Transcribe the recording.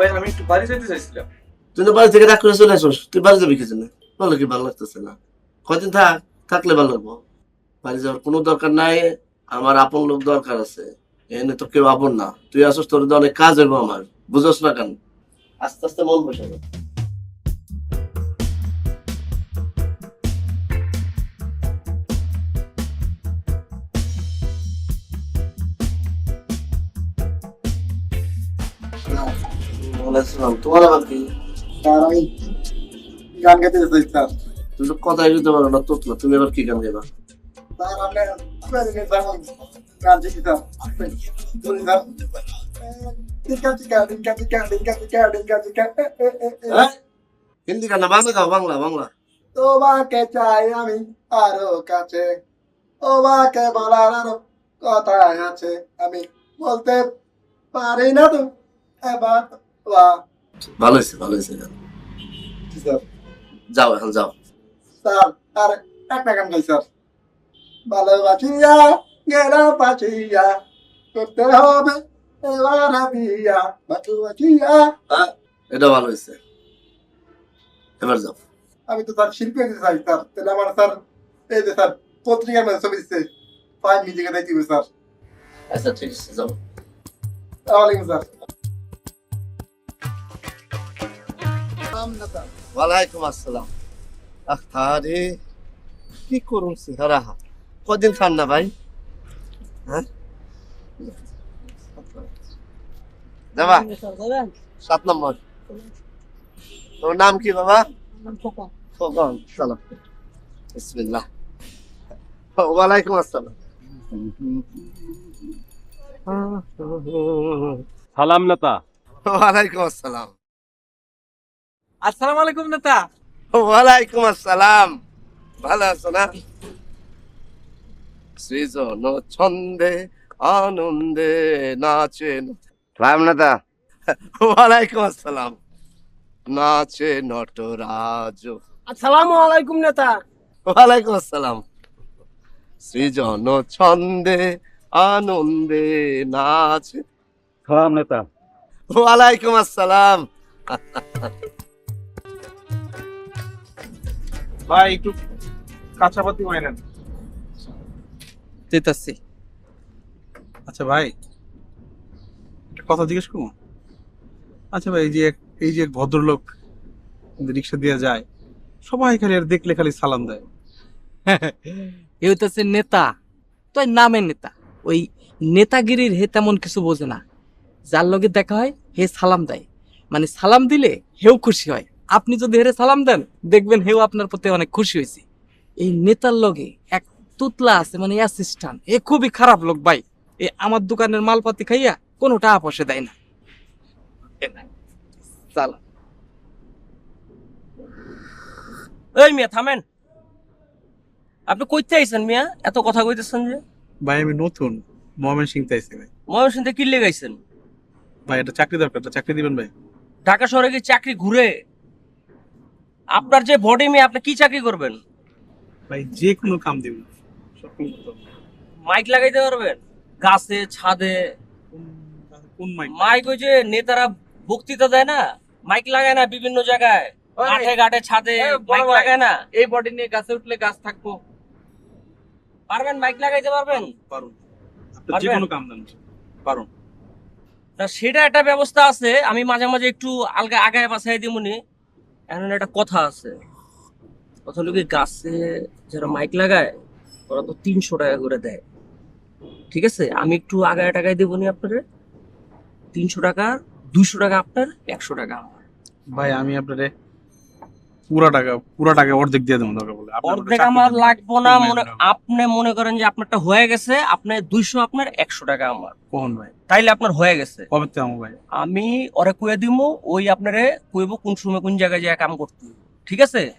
ভাই, আমি একটু বাড়ি যেতে চাইছিলাম। তুই তো বাড়ি থেকে রাগ করে চলে তুই বাড়ি যাবি কিছু না বলো কি ভালো লাগতেছে না? কদিন থাক, থাকলে ভালো লাগবো। বাড়ি যাওয়ার কোনো দরকার নাই, আমার আপন লোক দরকার আছে। এনে তো কেউ আপন না। তুই আসোস, তোর অনেক কাজ হইব আমার। বুঝোস না কেন? আস্তে আস্তে মন বসাবে আসসালাম তোমার আবার কি গান গাইতে যেতে স্যার তুমি তো কথাই যেতে পারো না তো তুমি আবার কি গান গাইবা হিন্দি গান না বাংলা গাও বাংলা বাংলা তোমাকে চাই আমি আরও কাছে তোমাকে বলার আরও কথা আছে আমি বলতে পারি না তো এবার ভালো হয়েছে ভালো হয়েছে যাও এখন যাও। স্যার আর একটা গান গাই স্যার। ভালোবাসিয়া গেলা পাচিয়া করতে হবে এবার বিয়া ভালোবাসিয়া। এটা ভালো হয়েছে। এবার যাও। আমি তো স্যার শিল্পী হতে চাই স্যার। তাহলে আমার স্যার এই যে স্যার পত্রিকার মধ্যে ছবি দিচ্ছে। ফাইভ মিউজিকে দেখতে হবে স্যার। আচ্ছা ঠিক আছে যাও। ওয়ালাইকুম স্যার। ওয়ালাইকুম আসসালাম। আরে কি করুন সিহারা কদিন খান না ভাই? হ্যাঁ? যাবা সাত নম্বর। তোর নাম কি বাবা? খোকন সালাম। বিসমিল্লাহ। ওয়ালাইকুম আসসালাম। সালাম নেতা ওয়ালাইকুম আসসালাম। আসসালামু আলাইকুম নেতা। ওয়ালাইকুম আসসালাম। ভালো আছো না? সৃজন ছন্দে আনন্দে নাচে রামনাথা ওয়ালাইকুম আসসালাম। নাচে নটরাজ। আসসালামু আলাইকুম নেতা। ওয়ালাইকুম আসসালাম। সৃজন ছন্দে আনন্দে নাচে সালাম নেতা। ওয়ালাইকুম আসসালাম। ভাই একটু কাঁচাপাতি হয়ে নেন। দিতেছি। আচ্ছা ভাই একটা কথা জিজ্ঞেস করব? আচ্ছা ভাই এই যে এক- এই যে এক ভদ্রলোক রিক্সা দিয়ে যায় সবাই খালি আর দেখলে খালি সালাম দেয়। এ হইতেছে নেতা। তো এই নামে নেতা। ওই নেতাগিরির হে তেমন কিছু বোঝে না। যার লগে দেখা হয় হে সালাম দেয়। মানে সালাম দিলে হেও খুশি হয়। আপনি যদি হেরে সালাম দেন দেখবেন হেও আপনার প্রতি অনেক খুশি হয়েছে। এই নেতার লগে এক তুতলা আছে মানে অ্যাসিস্ট্যান্ট এ খুবই খারাপ লোক ভাই। এ আমার দোকানের মালপাতি খাইয়া কোনো টাকা পয়সা দেয় না। এ এই মিয়া থামেন। আপনি কইতে আইছেন মিয়া এত কথা কইতেছেন যে? ভাই আমি নতুন মোহামেন সিং তাইছি ভাই। ময়মনসিংহে কি লেগাইছেন ভাই একটা চাকরি দরকার চাকরি দিবেন ভাই। ঢাকা শহরে কি চাকরি ঘুরে? আপনার যে বডি মেয়ে আপনি কি চাকরি করবেন? ভাই যে কোনো কাম কাম মাইক লাগাইতে পারবেন? গাছে ছাদে? কোন- কোন মাইক মাইক ওই যে নেতারা বক্তৃতা দেয় না? মাইক লাগায় না বিভিন্ন জায়গায়? মাঠে ঘাটে ছাদে বড় মাইক লাগায় না? এই বডি নিয়ে গাছে উঠলে গাছ থাকব। পারবেন মাইক লাগাইতে পারবেন? পারুন। আপনি যে কোনো কাম দেন। পারুন। তা সেটা একটা ব্যবস্থা আছে আমি মাঝে মাঝে একটু আলগা আগায় বাসায় দিমুনি। এখন একটা কথা আছে। কথা লোকে গাছে যারা মাইক লাগায়, ওরা তো তিনশো টাকা করে দেয়। ঠিক আছে? আমি একটু আগায় টাকায় দেবো নি আপনাদের তিনশো টাকা দুইশো টাকা আপনার, একশো টাকা আমার। ভাই, আমি আপনারে পুরা টাকা পুরা টাকা অর্ধেক দিয়ে দেবো দরকার বলে। অর্ধেক আমার লাগবো না মনে আপনি মনে করেন যে আপনারটা হয়ে গেছে আপনি দুইশো আপনার একশো টাকা আমার। কখন ভাই? তাইলে আপনার হয়ে গেছে। কবে থেকে আমার ভাই? আমি ওরে কুয়ে দিমু ওই আপনারে কুয়েবো কোন সময় কোন জায়গায় যায় কাম করতে। ঠিক আছে?